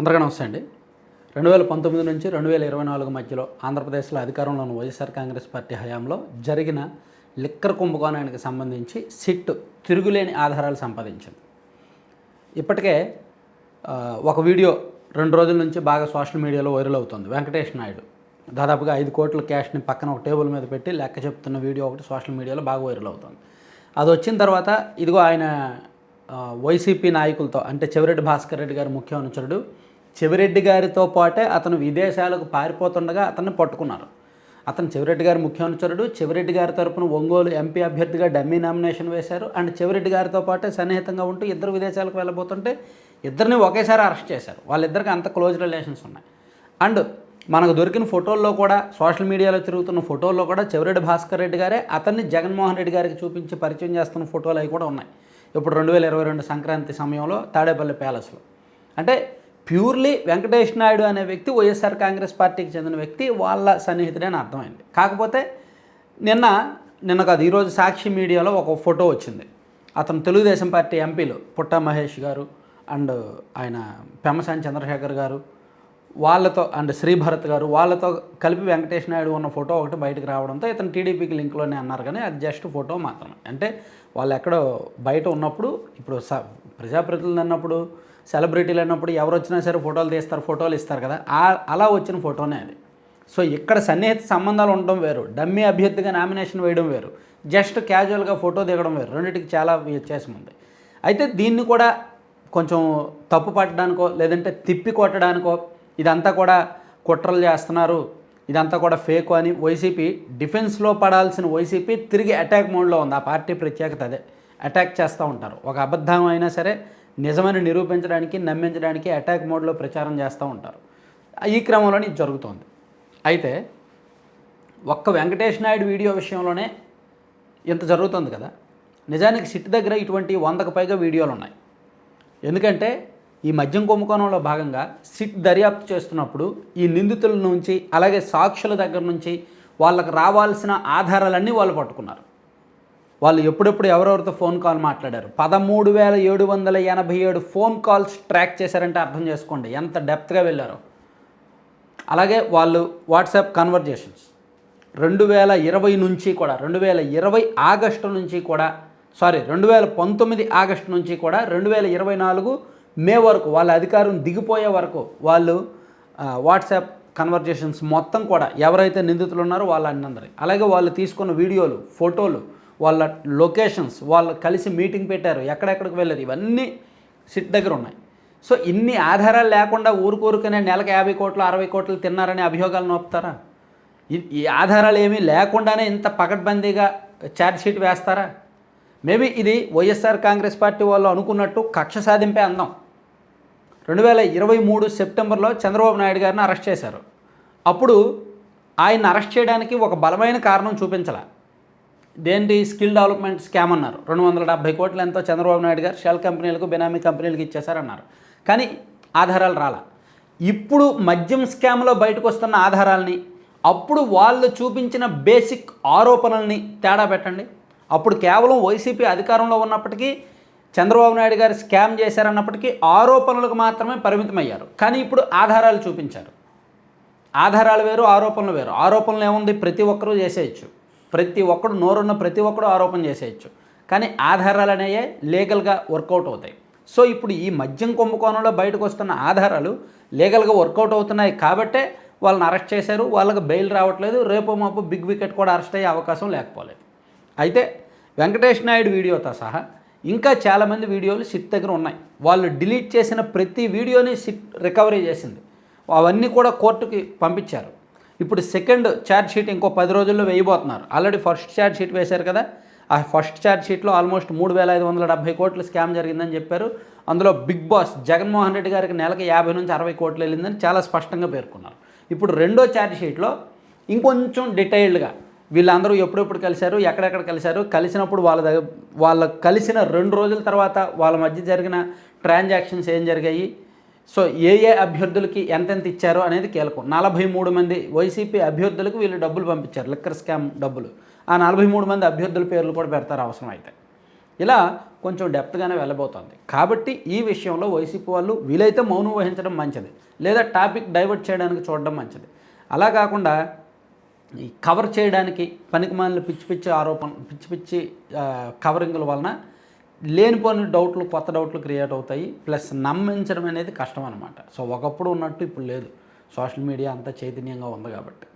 అందరికీ నమస్తే అండి. రెండు వేల పంతొమ్మిది నుంచి రెండు వేల ఇరవై నాలుగు మధ్యలో ఆంధ్రప్రదేశ్లో అధికారంలో ఉన్న వైఎస్ఆర్ కాంగ్రెస్ పార్టీ హయాంలో జరిగిన లిక్కర్ కుంభకోణానికి సంబంధించి సిట్ తిరుగులేని ఆధారాలు సంపాదించింది. ఇప్పటికే ఒక వీడియో రెండు రోజుల నుంచి బాగా సోషల్ మీడియాలో వైరల్ అవుతుంది. వెంకటేష్ నాయుడు. దాదాపుగా ఐదు కోట్ల క్యాష్ని పక్కన ఒక టేబుల్ మీద పెట్టి లెక్క చెప్తున్న వీడియో ఒకటి సోషల్ మీడియాలో బాగా వైరల్ అవుతుంది. అది వచ్చిన తర్వాత ఇదిగో ఆయన వైసీపీ నాయకులతో అంటే చెవిరెడ్డి భాస్కర్ రెడ్డి గారు ముఖ్య అనుచరుడు చెవిరెడ్డి గారితో పాటే అతను విదేశాలకు పారిపోతుండగా అతన్ని పట్టుకున్నారు. అతను చెవిరెడ్డి గారి ముఖ్య అనుచరుడు చెవిరెడ్డి గారి తరపున ఒంగోలు ఎంపీ అభ్యర్థిగా డమ్మీ నామినేషన్ వేశారు. అండ్ చెవిరెడ్డి గారితో పాటే సన్నిహితంగా ఉంటూ ఇద్దరు విదేశాలకు వెళ్ళబోతుంటే ఇద్దరిని ఒకేసారి అరెస్ట్ చేశారు. వాళ్ళిద్దరికి అంత క్లోజ్ రిలేషన్స్ ఉన్నాయి. అండ్ మనకు దొరికిన ఫోటోల్లో కూడా సోషల్ మీడియాలో తిరుగుతున్న ఫోటోల్లో కూడా చెవిరెడ్డి భాస్కర్ రెడ్డి గారే అతన్ని జగన్మోహన్ రెడ్డి గారికి చూపించి పరిచయం చేస్తున్న ఫోటోలు అవి కూడా ఉన్నాయి. ఇప్పుడు రెండు వేల ఇరవై రెండు సంక్రాంతి సమయంలో తాడేపల్లి ప్యాలెస్లో. అంటే ప్యూర్లీ వెంకటేష్ నాయుడు అనే వ్యక్తి వైఎస్ఆర్ కాంగ్రెస్ పార్టీకి చెందిన వ్యక్తి వాళ్ళ సన్నిహితుడే అని అర్థమైంది. కాకపోతే నిన్న నిన్న కాదు ఈరోజు సాక్షి మీడియాలో ఒక ఫోటో వచ్చింది. అతను తెలుగుదేశం పార్టీ ఎంపీలు పుట్ట మహేష్ గారు అండ్ ఆయన పెమ్మసాని చంద్రశేఖర్ గారు వాళ్ళతో అండ్ శ్రీభరత్ గారు వాళ్ళతో కలిపి వెంకటేష్ నాయుడు ఉన్న ఫోటో ఒకటి బయటకు రావడంతో ఇతను టీడీపీకి లింక్లోనే అన్నారు కానీ అది జస్ట్ ఫోటో మాత్రమే. అంటే వాళ్ళు ఎక్కడో బయట ఉన్నప్పుడు ఇప్పుడు స ప్రజాప్రతినిధులు అన్నప్పుడు సెలబ్రిటీలు అన్నప్పుడు ఎవరు వచ్చినా సరే ఫోటోలు తీస్తారు ఫోటోలు ఇస్తారు కదా. అలా వచ్చిన ఫోటోనే అది. సో ఇక్కడ సన్నిహిత సంబంధాలు ఉండడం వేరు. డమ్మీ అభ్యర్థిగా నామినేషన్ వేయడం వేరు. జస్ట్ క్యాజువల్గా ఫోటో దిగడం వేరు. రెండింటికి చాలా వ్యత్యాసం ఉంది. అయితే దీన్ని కూడా కొంచెం తప్పు పట్టడానికో లేదంటే తిప్పి కొట్టడానికో ఇదంతా కూడా కుట్రలు చేస్తున్నారు. ఇదంతా కూడా ఫేక్ అని వైసీపీ డిఫెన్స్లో పడాల్సిన వైసీపీ తిరిగి అటాక్ మోడ్లో ఉంది. ఆ పార్టీ ప్రత్యేకత అదే. అటాక్ చేస్తూ ఉంటారు. ఒక అబద్ధం అయినా సరే నిజమని నిరూపించడానికి నమ్మించడానికి అటాక్ మోడ్లో ప్రచారం చేస్తూ ఉంటారు. ఈ క్రమంలోనే ఇది జరుగుతోంది. అయితే ఒక్క వెంకటేష్ నాయుడు వీడియో విషయంలోనే ఇంత జరుగుతుంది కదా. నిజానికి సిట్ దగ్గర ఇటువంటి వందకు పైగా వీడియోలు ఉన్నాయి. ఎందుకంటే ఈ మద్యం కుంభకోణంలో భాగంగా సిట్ దర్యాప్తు చేస్తున్నప్పుడు ఈ నిందితుల నుంచి అలాగే సాక్షుల దగ్గర నుంచి వాళ్ళకు రావాల్సిన ఆధారాలన్నీ వాళ్ళు పట్టుకున్నారు. వాళ్ళు ఎప్పుడెప్పుడు ఎవరెవరితో ఫోన్ కాల్ మాట్లాడారు? పదమూడు వేల ఏడు వందల ఎనభై ఏడు ఫోన్ కాల్స్ ట్రాక్ చేశారంటే అర్థం చేసుకోండి ఎంత డెప్త్గా వెళ్ళారో. అలాగే వాళ్ళు వాట్సాప్ కన్వర్జేషన్స్. రెండు వేల ఇరవై నుంచి కూడా రెండు వేల ఇరవై ఆగస్టు నుంచి కూడా సారీ రెండు వేల పంతొమ్మిది ఆగస్టు నుంచి కూడా రెండు వేల ఇరవై నాలుగు మే వరకు వాళ్ళ అధికారం దిగిపోయే వరకు వాళ్ళు వాట్సాప్ కన్వర్జేషన్స్ మొత్తం కూడా ఎవరైతే నిందితులు ఉన్నారో వాళ్ళ అన్నందరి. అలాగే వాళ్ళు తీసుకున్న వీడియోలు ఫోటోలు వాళ్ళ లొకేషన్స్ వాళ్ళు కలిసి మీటింగ్ పెట్టారు ఎక్కడెక్కడికి వెళ్ళారు ఇవన్నీ సిట్ దగ్గర ఉన్నాయి. సో ఇన్ని ఆధారాలు లేకుండా ఊరుకోరుకునే నెలకు యాభై కోట్లు అరవై కోట్లు తిన్నారనే అభియోగాలు నోపుతారా ఈ- ఈ ఆధారాలు ఏమీ లేకుండానే ఇంత పకడ్బందీగా ఛార్జ్షీట్ వేస్తారా? మేబీ ఇది వైఎస్ఆర్ కాంగ్రెస్ పార్టీ వాళ్ళు అనుకున్నట్టు కక్ష సాధింపే అందం. రెండు వేల ఇరవై మూడు సెప్టెంబర్లో చంద్రబాబు నాయుడు గారిని అరెస్ట్ చేశారు. అప్పుడు ఆయన అరెస్ట్ చేయడానికి ఒక బలమైన కారణం చూపించాల. దేంటి స్కిల్ డెవలప్మెంట్ స్కామ్ అన్నారు. రెండు వందల డెబ్బై కోట్లు ఎంతో చంద్రబాబు నాయుడు గారు షెల్ కంపెనీలకు బెనామీ కంపెనీలకు ఇచ్చేశారన్నారు. కానీ ఆధారాలు రాలా. ఇప్పుడు మద్యం స్కామ్లో బయటకు వస్తున్న ఆధారాలని అప్పుడు వాళ్ళు చూపించిన బేసిక్ ఆరోపణల్ని తేడా పెట్టండి. అప్పుడు కేవలం వైసీపీ అధికారంలో ఉన్నప్పటికీ చంద్రబాబు నాయుడు గారు స్కామ్ చేశారన్నప్పటికీ ఆరోపణలకు మాత్రమే పరిమితమయ్యారు. కానీ ఇప్పుడు ఆధారాలు చూపించారు. ఆధారాలు వేరు ఆరోపణలు వేరు. ఆరోపణలు ఏముంది? ప్రతి ఒక్కరూ చేసేయచ్చు. ప్రతి ఒక్కడు నోరున్న ప్రతి ఒక్కడు ఆరోపణ చేసేయచ్చు. కానీ ఆధారాలు అనేవే లీగల్గా వర్కౌట్ అవుతాయి. సో ఇప్పుడు ఈ మద్యం కుంభకోణంలో బయటకు వస్తున్న ఆధారాలు లీగల్గా వర్కౌట్ అవుతున్నాయి కాబట్టే వాళ్ళని అరెస్ట్ చేశారు. వాళ్ళకి బెయిల్ రావట్లేదు. రేపు మాపు బిగ్ వికెట్ కూడా అరెస్ట్ అయ్యే అవకాశం లేకపోలేదు. అయితే వెంకటేష్ నాయుడు వీడియోతో సహా ఇంకా చాలామంది వీడియోలు సిట్ దగ్గర ఉన్నాయి. వాళ్ళు డిలీట్ చేసిన ప్రతి వీడియోని సిట్ రికవరీ చేసింది. అవన్నీ కూడా కోర్టుకి పంపించారు. ఇప్పుడు సెకండ్ ఛార్జ్ షీట్ ఇంకో పది రోజుల్లో వేయబోతున్నారు. ఆల్రెడీ ఫస్ట్ ఛార్జ్ షీట్ వేశారు కదా. ఆ ఫస్ట్ ఛార్జ్ షీట్లో ఆల్మోస్ట్ మూడు వేల ఐదు వందల డెబ్బై కోట్లు స్కామ్ జరిగిందని చెప్పారు. అందులో బిగ్ బాస్ జగన్మోహన్ రెడ్డి గారికి నెలకి యాభై నుంచి అరవై కోట్లు వెళ్ళిందని చాలా స్పష్టంగా పేర్కొన్నారు. ఇప్పుడు రెండో ఛార్జ్ షీట్లో ఇంకొంచెం డీటెయిల్డ్గా వీళ్ళందరూ ఎప్పుడెప్పుడు కలిశారు ఎక్కడెక్కడ కలిశారు కలిసినప్పుడు వాళ్ళ దగ్గర వాళ్ళ కలిసిన రెండు రోజుల తర్వాత వాళ్ళ మధ్య జరిగిన ట్రాన్సాక్షన్స్ ఏం జరిగాయి? సో ఏ ఏ అభ్యర్థులకి ఎంతెంత ఇచ్చారో అనేది కీలకం. నలభై మూడు మంది వైసీపీ అభ్యర్థులకు వీళ్ళు డబ్బులు పంపించారు లిక్కర్ స్కామ్ డబ్బులు. ఆ నలభై మూడు మంది అభ్యర్థుల పేర్లు కూడా పెడతారు అవసరం అయితే ఇలా కొంచెం డెప్త్గానే వెళ్ళబోతోంది. కాబట్టి ఈ విషయంలో వైసీపీ వాళ్ళు వీలైతే మౌనం వహించడం మంచిది. లేదా టాపిక్ డైవర్ట్ చేయడానికి చూడడం మంచిది. అలా కాకుండా ఈ కవర్ చేయడానికి పనికిమాలిన పిచ్చి పిచ్చి ఆరోపణ పిచ్చి పిచ్చి కవరింగ్ల వలన లేనిపోని డౌట్లు కొత్త డౌట్లు క్రియేట్ అవుతాయి. ప్లస్ నమ్మించడం అనేది కష్టం అనమాట సో ఒకప్పుడు ఉన్నట్టు ఇప్పుడు లేదు. సోషల్ మీడియా అంతా చైతన్యంగా ఉంది కాబట్టి.